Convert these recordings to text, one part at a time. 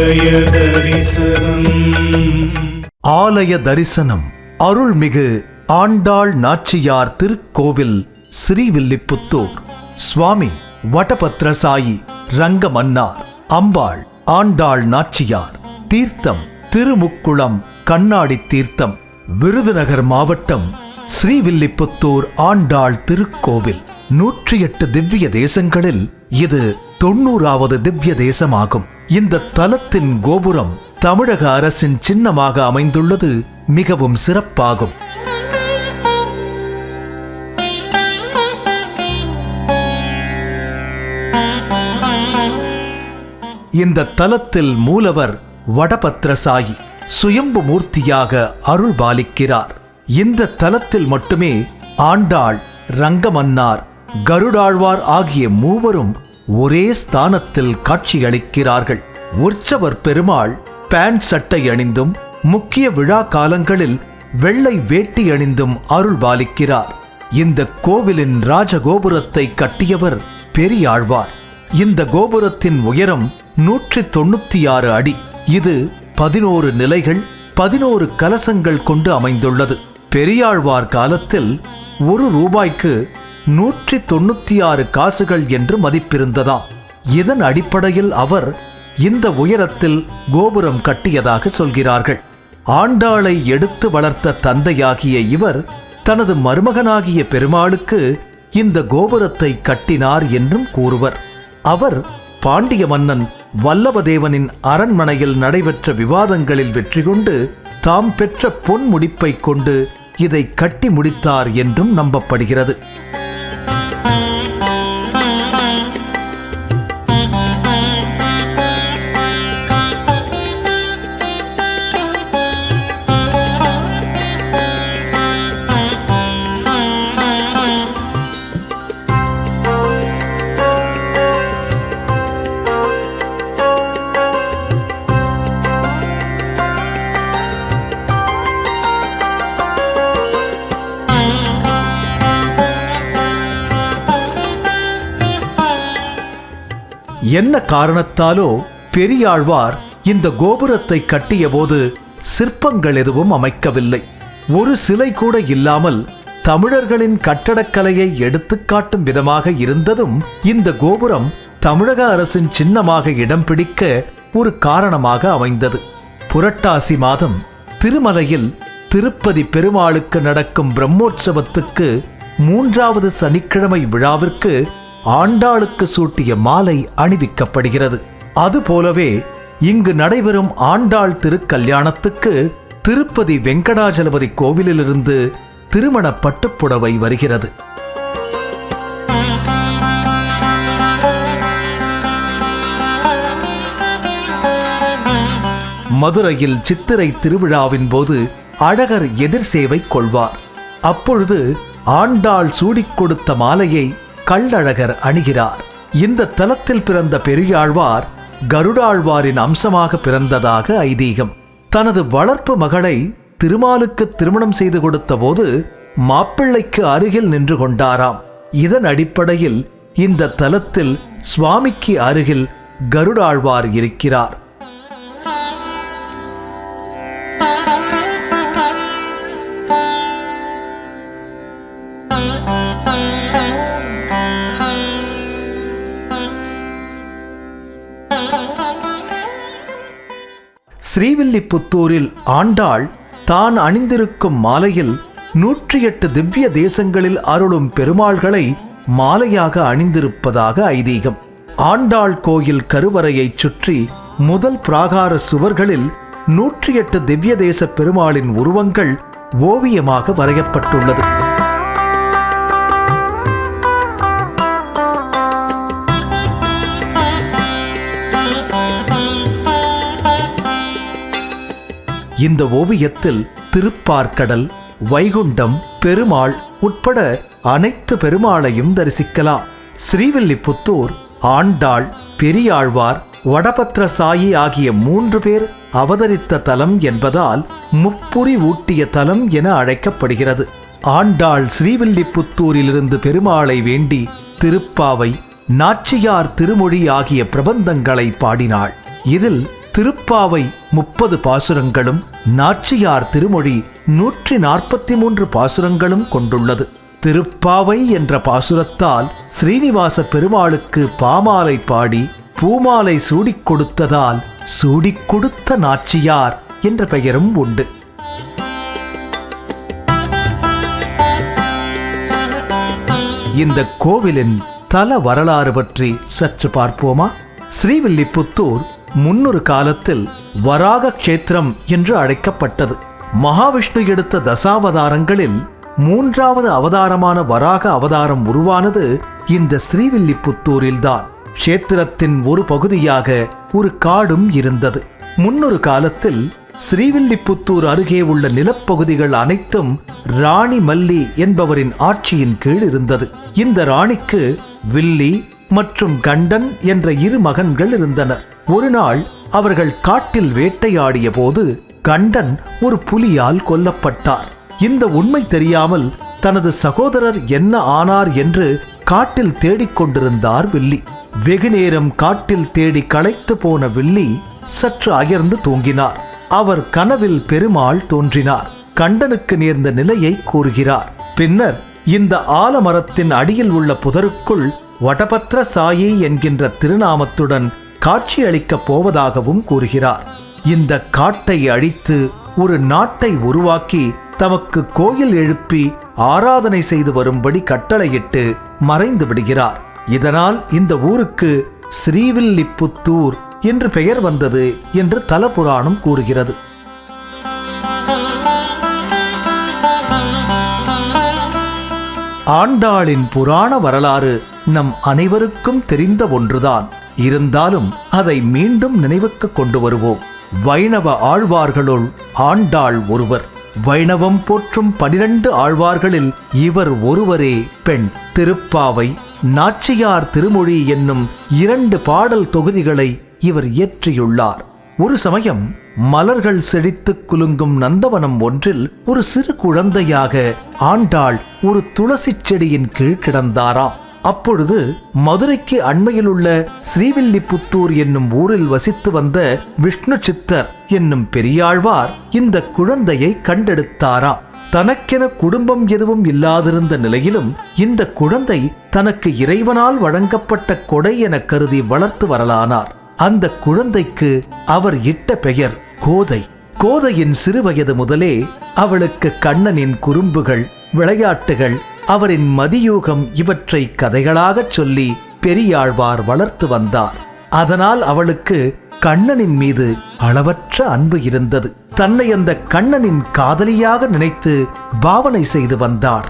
ஆலய தரிசனம் ஆலய தரிசனம் அருள்மிகு ஆண்டாள் நாச்சியார் திருக்கோவில் ஸ்ரீவில்லிபுத்தூர். சுவாமி வடபத்ரசாயி ரங்கமன்னார். அம்பாள் ஆண்டாள் நாச்சியார். தீர்த்தம் திருமுக்குளம் கண்ணாடி தீர்த்தம். விருதுநகர் மாவட்டம் ஸ்ரீவில்லிபுத்தூர் ஆண்டாள் திருக்கோவில். நூற்றி எட்டு திவ்ய தேசங்களில் இது தொண்ணூறாவது திவ்ய தேசமாகும். இந்த தலத்தின் கோபுரம் தமிழக அரசின் சின்னமாக அமைந்துள்ளது. மிகவும் சிறப்பாகும். இந்த தலத்தில் மூலவர் வடபத்ரசாயி சுயம்பு மூர்த்தியாக அருள் பாலிக்கிறார். இந்த தலத்தில் மட்டுமே ஆண்டாள் ரங்கமன்னார் கருடாழ்வார் ஆகிய மூவரும் ஒரே ஸ்தானத்தில் காட்சியளிக்கிறார்கள். உற்சவர் பெருமாள் பேண்ட் சட்டை அணிந்தும் முக்கிய விழா காலங்களில் வெள்ளை வேட்டி அணிந்தும் அருள் பாலிக்கிறார். இந்த கோவிலின் ராஜகோபுரத்தை கட்டியவர் பெரியாழ்வார். இந்த கோபுரத்தின் உயரம் நூற்றி தொண்ணூத்தி ஆறு அடி. இது பதினோரு நிலைகள் பதினோரு கலசங்கள் கொண்டு அமைந்துள்ளது. பெரியாழ்வார் காலத்தில் ஒரு ரூபாய்க்கு நூற்றி தொண்ணூத்தி ஆறு காசுகள் என்று மதிப்பிருந்ததாம். இதன் அடிப்படையில் அவர் இந்த உயரத்தில் கோபுரம் கட்டியதாக சொல்கிறார்கள். ஆண்டாளை எடுத்து வளர்த்த தந்தையாகிய இவர் தனது மருமகனாகிய பெருமாளுக்கு இந்த கோபுரத்தை கட்டினார் என்றும் கூறுவர். அவர் பாண்டிய மன்னன் வல்லபதேவனின் அரண்மனையில் நடைபெற்ற விவாதங்களில் வெற்றி கொண்டு தாம் பெற்ற பொன் முடிப்பைக் கொண்டு இதை கட்டி முடித்தார் என்றும் நம்பப்படுகிறது. என்ன காரணத்தாலோ பெரியாழ்வார் இந்த கோபுரத்தை கட்டியபோது சிற்பங்கள் எதுவும் அமைக்கவில்லை. ஒரு சிலை கூட இல்லாமல் தமிழர்களின் கட்டடக்கலையை எடுத்துக்காட்டும் விதமாக இருந்ததும் இந்த கோபுரம் தமிழக அரசின் சின்னமாக இடம் பிடிக்க ஒரு காரணமாக அமைந்தது. புரட்டாசி மாதம் திருமலையில் திருப்பதி பெருமாளுக்கு நடக்கும் பிரம்மோற்சவத்துக்கு மூன்றாவது சனிக்கிழமை விழாவிற்கு ஆண்டாளுக்கு சூட்டிய மாலை அணிவிக்கப்படுகிறது. அதுபோலவே இங்கு நடைபெறும் ஆண்டாள் திருக்கல்யாணத்துக்கு திருப்பதி வெங்கடாஜலபதி கோவிலிலிருந்து திருமண பட்டுப்புடவை வருகிறது. மதுரையில் சித்திரை திருவிழாவின் போது அழகர் எதிர் சேவை கொள்வார். அப்பொழுது ஆண்டாள் சூடிக் கொடுத்த மாலையை கள்ளழகர் அணுகிறார். இந்த தலத்தில் பிறந்த பெரியாழ்வார் கருடாழ்வாரின் அம்சமாக பிறந்ததாக ஐதீகம். தனது வளர்ப்பு மகளை திருமாலுக்கு திருமணம் செய்து கொடுத்த போது மாப்பிள்ளைக்கு அருகில் நின்று கொண்டாராம். இதன் அடிப்படையில் இந்த தலத்தில் சுவாமிக்கு அருகில் கருடாழ்வார் இருக்கிறார். ஸ்ரீவில்லிபுத்தூரில் ஆண்டாள் தான் அணிந்திருக்கும் மாலையில் நூற்றி எட்டு திவ்ய தேசங்களில் அருளும் பெருமாள்களை மாலையாக அணிந்திருப்பதாக ஐதீகம். ஆண்டாள் கோயில் கருவறையைச் சுற்றி முதல் பிராகார சுவர்களில் நூற்றி எட்டு திவ்ய தேச பெருமாளின் உருவங்கள் ஓவியமாக வரையப்பட்டுள்ளது. இந்த ஓவியத்தில் திருப்பார்க்கடல் வைகுண்டம் பெருமாள் உட்பட அனைத்து பெருமாளையும் தரிசிக்கலாம். ஸ்ரீவில்லிபுத்தூர் ஆண்டாள் பெரியாழ்வார் வடபத்ர சாயி ஆகிய மூன்று பேர் அவதரித்த தலம் என்பதால் முப்புரி ஊட்டிய தலம் என அழைக்கப்படுகிறது. ஆண்டாள் ஸ்ரீவில்லிபுத்தூரிலிருந்து பெருமாளை வேண்டி திருப்பாவை நாச்சியார் திருமொழி ஆகிய பிரபந்தங்களை பாடினாள். இதில் திருப்பாவை முப்பது பாசுரங்களும் நாச்சியார் திருமொழி நூற்றி நாற்பத்தி மூன்று பாசுரங்களும் கொண்டுள்ளது. திருப்பாவை என்ற பாசுரத்தால் ஸ்ரீனிவாச பெருமாளுக்கு பாமாலை பாடி பூமாலை சூடிக் கொடுத்ததால் சூடிக் கொடுத்த நாச்சியார் என்ற பெயரும் உண்டு. இந்த கோவிலின் தல வரலாறு பற்றி சற்று பார்ப்போமா? ஸ்ரீவில்லிபுத்தூர் முன்னொரு காலத்தில் வராக கஷேத்திரம் என்று அழைக்கப்பட்டது. மகாவிஷ்ணு எடுத்த தசாவதாரங்களில் மூன்றாவது அவதாரமான வராக அவதாரம் உருவானது இந்த ஸ்ரீவில்லிபுத்தூரில்தான். கஷேத்திரத்தின் ஒரு பகுதியாக ஒரு காடும் இருந்தது. முன்னொரு காலத்தில் ஸ்ரீவில்லிபுத்தூர் அருகே உள்ள நிலப்பகுதிகள் அனைத்தும் ராணி மல்லி என்பவரின் ஆட்சியின் கீழ் இருந்தது. இந்த ராணிக்கு வில்லி மற்றும் கண்டன் என்ற இரு மகன்கள் இருந்தனர். ஒரு நாள் அவர்கள் காட்டில் வேட்டையாடிய போது கண்டன் ஒரு புலியால் கொல்லப்பட்டார். இந்த உண்மை தெரியாமல் தனது சகோதரர் என்ன ஆனார் என்று காட்டில் தேடிக் கொண்டிருந்தார் வில்லி. வெகுநேரம் காட்டில் தேடி களைத்து போன வில்லி சற்று அயர்ந்து தூங்கினார். அவர் கனவில் பெருமாள் தோன்றினார். கண்டனுக்கு நேர்ந்த நிலையை கூறுகிறார். பின்னர் இந்த ஆலமரத்தின் அடியில் உள்ள புதருக்குள் வடபத்ர சாயி என்கின்ற திருநாமத்துடன் காட்சியளிக்கப் போவதாகவும் கூறுகிறார். இந்த காட்டை அழித்து ஒரு நாட்டை உருவாக்கி தமக்கு கோயில் எழுப்பி ஆராதனை செய்து வரும்படி கட்டளையிட்டு மறைந்து விடுகிறார். இதனால் இந்த ஊருக்கு ஸ்ரீவில்லிப்புத்தூர் என்று பெயர் வந்தது என்று தல புராணம் கூறுகிறது. ஆண்டாளின் புராண வரலாறு நம் அனைவருக்கும் தெரிந்த ஒன்றுதான். இருந்தாலும் அதை மீண்டும் நினைவுக்கு கொண்டு வருவோம். வைணவ ஆழ்வார்களுள் ஆண்டாள் ஒருவர். வைணவம் போற்றும் பனிரெண்டு ஆழ்வார்களில் இவர் ஒருவரே பெண். திருப்பாவை நாச்சியார் திருமொழி என்னும் இரண்டு பாடல் தொகுதிகளை இவர் இயற்றியுள்ளார். ஒரு சமயம் மலர்கள் செழித்துக் குலுங்கும் நந்தவனம் ஒன்றில் ஒரு சிறு குழந்தையாக ஆண்டாள் ஒரு துளசிச் செடியின் கீழ் கிடந்தாராம். அப்பொழுது மதுரைக்கு அண்மையில் உள்ள ஸ்ரீவில்லிபுத்தூர் என்னும் ஊரில் வசித்து வந்த விஷ்ணு சித்தர் என்னும் பெரியாழ்வார் இந்த குழந்தையை கண்டெடுத்தாராம். தனக்கென குடும்பம் எதுவும் இல்லாதிருந்த நிலையிலும் இந்த குழந்தை தனக்கு இறைவனால் வழங்கப்பட்ட கொடை என கருதி வளர்த்து வரலானார். அந்த குழந்தைக்கு அவர் இட்ட பெயர் கோதை. கோதையின் சிறுவயது முதலே அவளுக்கு கண்ணனின் குறும்புகள் விளையாட்டுகள் அவரின் மதியூகம் இவற்றை கதைகளாகச் சொல்லி பெரியாழ்வார் வளர்த்து வந்தார். அதனால் அவளுக்கு கண்ணனின் மீது அளவற்ற அன்பு இருந்தது. தன்னை அந்த கண்ணனின் காதலியாக நினைத்து பாவனை செய்து வந்தார்.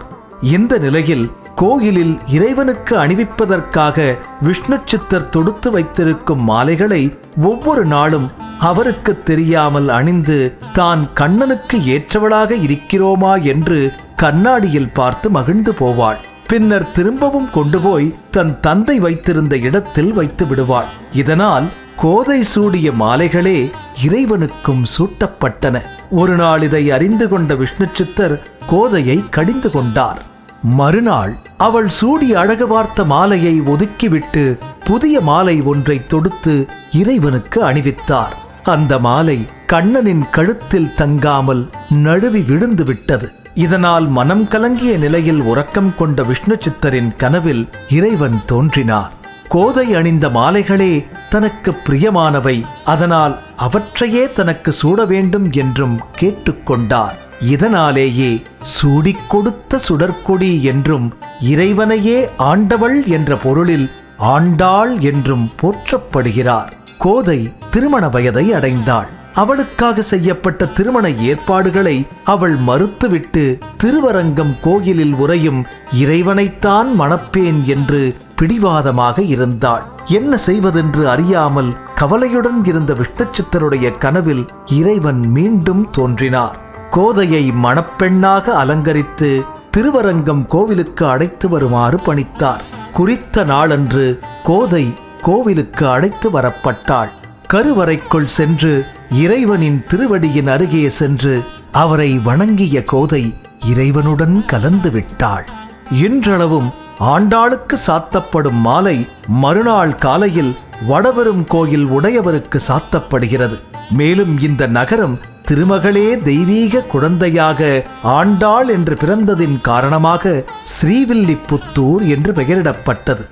இந்த நிலையில் கோயிலில் இறைவனுக்கு அணிவிப்பதற்காக விஷ்ணு சித்தர் தொடுத்து வைத்திருக்கும் மாலைகளை ஒவ்வொரு நாளும் அவருக்கு தெரியாமல் அணிந்து தான் கண்ணனுக்கு ஏற்றவளாக இருக்கிறோமா என்று கண்ணாடியில் பார்த்து மகிழ்ந்து போவாள். பின்னர் திரும்பவும் கொண்டு போய் தன் தந்தை வைத்திருந்த இடத்தில் வைத்து விடுவாள். இதனால் கோதை சூடிய மாலைகளே இறைவனுக்கும் சூட்டப்பட்டன. ஒரு நாள் இதை அறிந்து கொண்ட விஷ்ணு சித்தர் கோதையை கடிந்து கொண்டார். மறுநாள் அவள் சூடி அழகு பார்த்த மாலையை ஒதுக்கிவிட்டு புதிய மாலை ஒன்றை தொடுத்து இறைவனுக்கு அணிவித்தார். அந்த மாலை கண்ணனின் கழுத்தில் தங்காமல் நழுவி விழுந்து விட்டது. இதனால் மனம் கலங்கிய நிலையில் உறக்கம் கொண்ட விஷ்ணு சித்தரின் கனவில் இறைவன் தோன்றினார். கோதை அணிந்த மாலைகளே தனக்கு பிரியமானவை அதனால் அவற்றையே தனக்கு சூட வேண்டும் என்றும் கேட்டுக்கொண்டார் இதனாலேயே சூடிக் கொடுத்த சுடற்கொடி என்றும் இறைவனையே ஆண்டவள் என்ற பொருளில் ஆண்டாள் என்றும் போற்றப்படுகிறார். கோதை திருமண வயதை அடைந்தாள். அவளுக்காக செய்யப்பட்ட திருமண ஏற்பாடுகளை அவள் மறுத்துவிட்டு திருவரங்கம் கோயிலில் உறையும் இறைவனைத்தான் மணப்பேன் என்று பிடிவாதமாக இருந்தாள். என்ன செய்வதென்று அறியாமல் கவலையுடன் இருந்த விஷ்ணுச்சித்தருடைய கனவில் இறைவன் மீண்டும் தோன்றினார். கோதையை மணப்பெண்ணாக அலங்கரித்து திருவரங்கம் கோவிலுக்கு அழைத்து வருமாறு பணித்தார். குறித்த நாளன்று கோதை கோவிலுக்கு அழைத்து வரப்பட்டாள். கருவறைக்குள் சென்று இறைவனின் திருவடியின் அருகே சென்று அவரை வணங்கிய கோதை இறைவனுடன் கலந்து விட்டாள். இன்றளவும் ஆண்டாளுக்கு சாத்தப்படும் மாலை மறுநாள் காலையில் வடபெரும் கோயில் உடையவருக்கு சாத்தப்படுகிறது. மேலும் இந்த நகரம் திருமகளே தெய்வீக குழந்தையாக ஆண்டாள் என்று பிறந்ததின் காரணமாக ஸ்ரீவில்லிபுத்தூர் என்று பெயரிடப்பட்டது.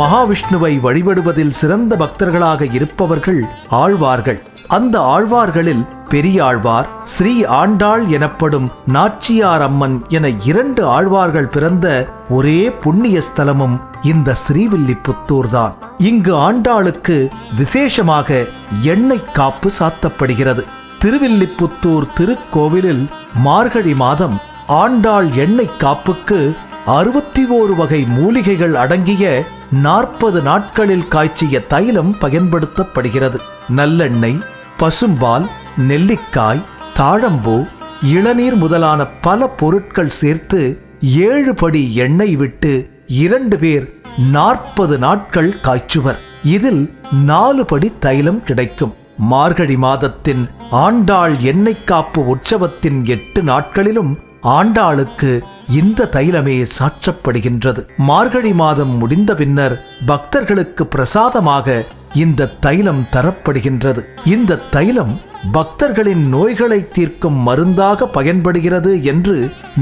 மகாவிஷ்ணுவை வழிபடுவதில் சிறந்த பக்தர்களாக இருப்பவர்கள் ஆழ்வார்கள். அந்த ஆழ்வார்களில் பெரியாழ்வார் ஸ்ரீ ஆண்டாள் எனப்படும் நாச்சியார் அம்மன் என இரண்டு ஆழ்வார்கள் பிறந்த ஒரே புண்ணிய ஸ்தலமும் இந்த ஸ்ரீவில்லிபுத்தூர்தான். இங்கு ஆண்டாளுக்கு விசேஷமாக எண்ணெய் காப்பு சாத்தப்படுகிறது. திருவில்லிபுத்தூர் திருக்கோவிலில் மார்கழி மாதம் ஆண்டாள் எண்ணெய் காப்புக்கு அறுபத்தி ஓரு வகை மூலிகைகள் அடங்கிய நாற்பது நாட்களில் காய்ச்சிய தைலம் பயன்படுத்தப்படுகிறது. நல்லெண்ணெய் பசும்பால் நெல்லிக்காய் தாழம்பூ இளநீர் முதலான பல பொருட்கள் சேர்த்து ஏழு படி எண்ணெய் விட்டு இரண்டு பேர் நாற்பது நாட்கள் காய்ச்சுவர். இதில் நாலு படி தைலம் கிடைக்கும். மார்கழி மாதத்தின் ஆண்டாள் எண்ணெய் காப்பு உற்சவத்தின் எட்டு நாட்களிலும் ஆண்டாளுக்கு இந்த தைலமே சாற்றப்படுகின்றது. மார்கழி மாதம் முடிந்த பின்னர் பக்தர்களுக்கு பிரசாதமாக இந்த தைலம் தரப்படுகின்றது. இந்த தைலம் பக்தர்களின் நோய்களை தீர்க்கும் மருந்தாக பயன்படுகிறது என்று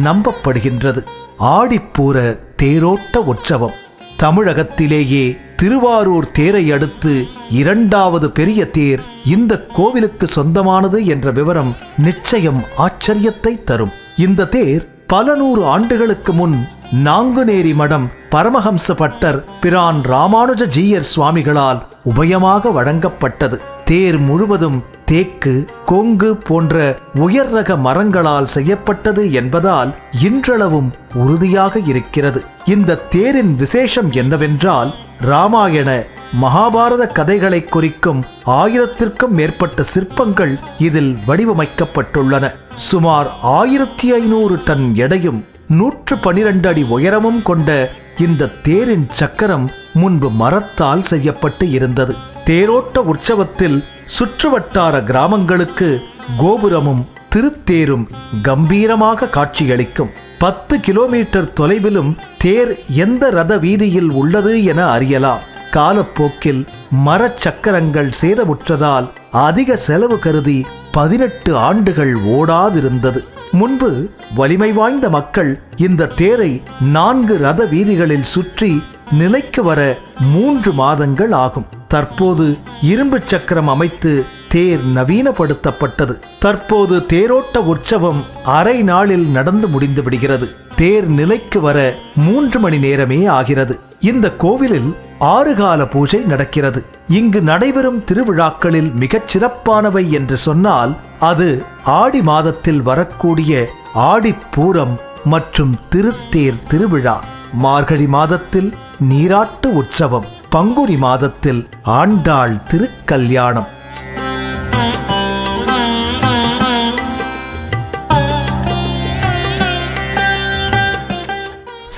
நம்பப்படுகின்றது. ஆடிப்பூர தேரோட்ட உற்சவம். தமிழகத்திலேயே திருவாரூர் தேரை அடுத்து இரண்டாவது பெரிய தேர் இந்த கோவிலுக்கு சொந்தமானது என்ற விவரம் நிச்சயம் ஆச்சரியத்தை தரும். இந்த தேர் பல நூறு ஆண்டுகளுக்கு முன் நாங்குநேரி மடம் பரமஹம்ச பட்டர் பிரான் ராமானுஜ ஜீயர் சுவாமிகளால் உபயமாக வழங்கப்பட்டது. தேர் முழுவதும் தேக்கு கொங்கு போன்ற உயர் ரக மரங்களால் செய்யப்பட்டது என்பதால் இன்றளவும் உறுதியாக இருக்கிறது. இந்த தேரின் விசேஷம் என்னவென்றால் ராமாயண மகாபாரத கதைகளை குறிக்கும் ஆயிரத்திற்கும் மேற்பட்ட சிற்பங்கள் இதில் வடிவமைக்கப்பட்டுள்ளன. சுமார் ஆயிரத்தி ஐநூறு டன் எடையும் நூற்று பனிரெண்டு அடி உயரமும் கொண்ட இந்த தேரின் சக்கரம் முன்பு மரத்தால் செய்யப்பட்டு இருந்தது. தேரோட்ட உற்சவத்தில் சுற்றுவட்டார கிராமங்களுக்கு கோபுரமும் திருத்தேரும் கம்பீரமாக காட்சியளிக்கும். பத்து கிலோமீட்டர் தொலைவிலும் தேர் எந்த ரத வீதியில் உள்ளது என அறியலாம். காலப்போக்கில் மரச்சக்கரங்கள் சேதமுற்றதால் அதிக செலவு கருதி பதினெட்டு ஆண்டுகள் ஓடாதிருந்தது. முன்பு வலிமை வாய்ந்த மக்கள் இந்த தேரை நான்கு ரத வீதிகளில் சுற்றி நிலைக்கு வர மூன்று மாதங்கள் ஆகும். தற்போது இரும்பு சக்கரம் அமைத்து தேர் நவீனப்படுத்தப்பட்டது. தற்போது தேரோட்ட உற்சவம் அரை நாளில் நடந்து முடிந்து விடுகிறது. தேர் நிலைக்கு வர மூன்று மணி நேரமே ஆகிறது. இந்த கோவிலில் ஆறு கால பூஜை நடக்கிறது. இங்கு நடைபெறும் திருவிழாக்களில் மிகச் சிறப்பானவை என்று சொன்னால் அது ஆடி மாதத்தில் வரக்கூடிய ஆடிப்பூரம் மற்றும் திருத்தேர் திருவிழா. மார்கழி மாதத்தில் நீராட்டு உற்சவம் பங்குனி மாதத்தில் ஆண்டாள் திருக்கல்யாணம்.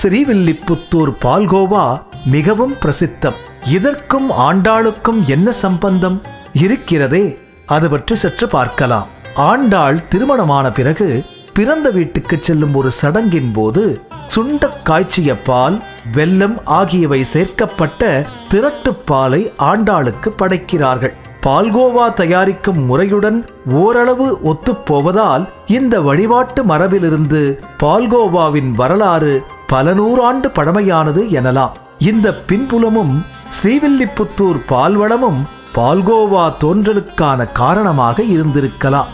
ஸ்ரீவில்லிபுத்தூர் பால்கோவா மிகவும் பிரசித்தம். இதற்கும் ஆண்டாளுக்கும் என்ன சம்பந்தம்? இருக்கிறதே அது பற்றி சற்று பார்க்கலாம். ஆண்டாள் திருமணமான பிறகு பிறந்த வீட்டுக்கு செல்லும் ஒரு சடங்கின் போது சுண்டக் காய்ச்சிய பால் வெல்லம் ஆகியவை சேர்க்கப்பட்ட திரட்டுப் பாலை ஆண்டாளுக்கு படைக்கிறார்கள். பால்கோவா தயாரிக்கும் முறையுடன் ஓரளவு ஒத்துப்போவதால் இந்த வழிபாட்டு மரபிலிருந்து பால்கோவாவின் வரலாறு பல நூறாண்டு பழமையானது எனலாம். இந்த பின்புலமும் ஸ்ரீவில்லிபுத்தூர் பால்வளமும் பால்கோவா தோன்றலுக்கான காரணமாக இருந்திருக்கலாம்.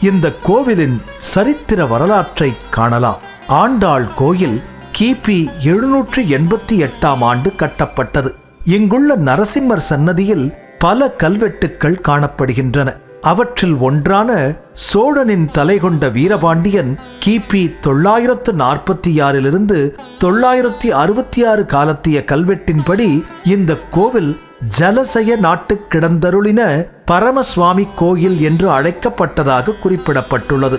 இந்த கோவிலின் சரித்திர வரலாற்றை காணலாம். ஆண்டாள் கோயில் கிபி எழுநூற்றி எண்பத்தி எட்டாம் ஆண்டு கட்டப்பட்டது. இங்குள்ள நரசிம்மர் சன்னதியில் பல கல்வெட்டுக்கள் காணப்படுகின்றன. அவற்றில் ஒன்றான சோழனின் தலை கொண்ட வீரபாண்டியன் கிபி தொள்ளாயிரத்து நாற்பத்தி ஆறிலிருந்து தொள்ளாயிரத்தி அறுபத்தி ஆறு காலத்திய கல்வெட்டின்படி இந்த கோவில் ஜலசய நாட்டு கிடந்தருளின பரமசுவாமி கோயில் என்று அழைக்கப்பட்டதாக குறிப்பிடப்பட்டுள்ளது.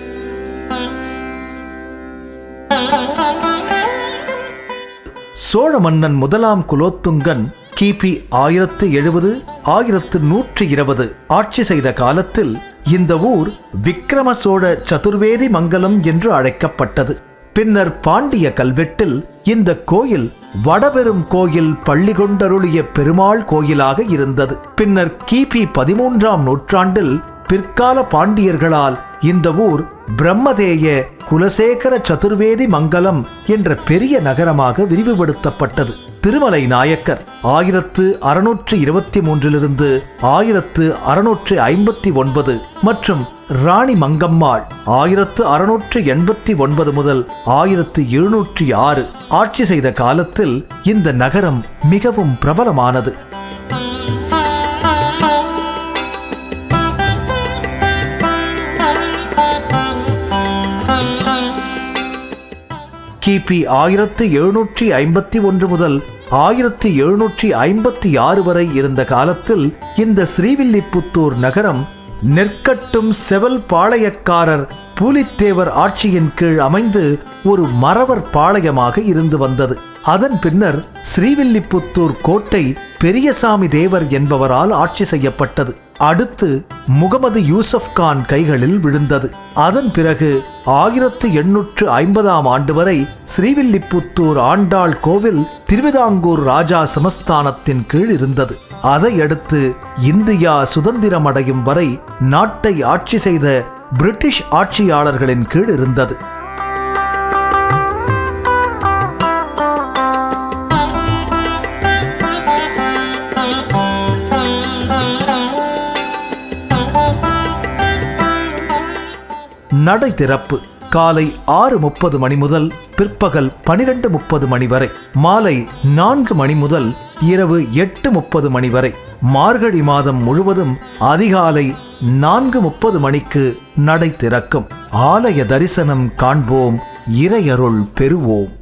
சோழ மன்னன் முதலாம் குலோத்துங்கன் கிபி ஆயிரத்து எழுபது ஆயிரத்து நூற்றி இருபது ஆட்சி செய்த காலத்தில் இந்த ஊர் விக்கிரம சோழ சதுர்வேதி மங்கலம் என்று அழைக்கப்பட்டது. பின்னர் பாண்டிய கல்வெட்டில் இந்த கோயில் வடபெரும் கோயில் பள்ளி கொண்டருளிய பெருமாள் கோயிலாக இருந்தது. பின்னர் கிபி பதிமூன்றாம் நூற்றாண்டில் பிற்கால பாண்டியர்களால் இந்த ஊர் பிரம்மதேய குலசேகர சதுர்வேதி மங்கலம் என்ற பெரிய நகரமாக விரிவுபடுத்தப்பட்டது. திருமலை நாயக்கர் ஆயிரத்து அறுநூற்று இருபத்தி மூன்றிலிருந்து ஆயிரத்து அறுநூற்று ஐம்பத்தி ஒன்பது மற்றும் ராணி மங்கம்மாள் ஆயிரத்து அறுநூற்று எண்பத்தி ஒன்பது முதல் ஆயிரத்து எழுநூற்றி ஆறு ஆட்சி செய்த காலத்தில் இந்த நகரம் மிகவும் பிரபலமானது. கிபி ஆயிரத்து எழுநூற்றி ஐம்பத்தி ஒன்று முதல் ஆயிரத்தி எழுநூற்றி ஐம்பத்தி ஆறு வரை இருந்த காலத்தில் இந்த ஸ்ரீவில்லிபுத்தூர் நகரம் நெற்கட்டும் செவல் பாளையக்காரர் பூலித்தேவர் ஆட்சியின் கீழ் அமைந்து ஒரு மறவர் பாளையமாக இருந்து வந்தது. அதன் பின்னர் ஸ்ரீவில்லிபுத்தூர் கோட்டை பெரியசாமி தேவர் என்பவரால் ஆட்சி செய்யப்பட்டது. அடுத்து முகமது யூசப் கான் கைகளில் விழுந்தது. அதன் பிறகு ஆயிரத்து எண்ணூற்று ஐம்பதாம் ஆண்டு வரை ஸ்ரீவில்லிபுத்தூர் ஆண்டாள் கோவில் திருவிதாங்கூர் ராஜா சமஸ்தானத்தின் கீழ் இருந்தது. அதையடுத்து இந்தியா சுதந்திரமடையும் வரை நாட்டை ஆட்சி செய்த பிரிட்டிஷ் ஆட்சியாளர்களின் கீழ் இருந்தது. நடை திறப்பு காலை ஆறு முப்பது மணி முதல் பிற்பகல் பனிரெண்டு முப்பது மணி வரை மாலை நான்கு மணி முதல் இரவு எட்டு முப்பது மணி வரை மார்கழி மாதம் முழுவதும் அதிகாலை நான்கு முப்பது மணிக்கு நடை திறக்கும். ஆலய தரிசனம் காண்போம். இறையருள் பெறுவோம்.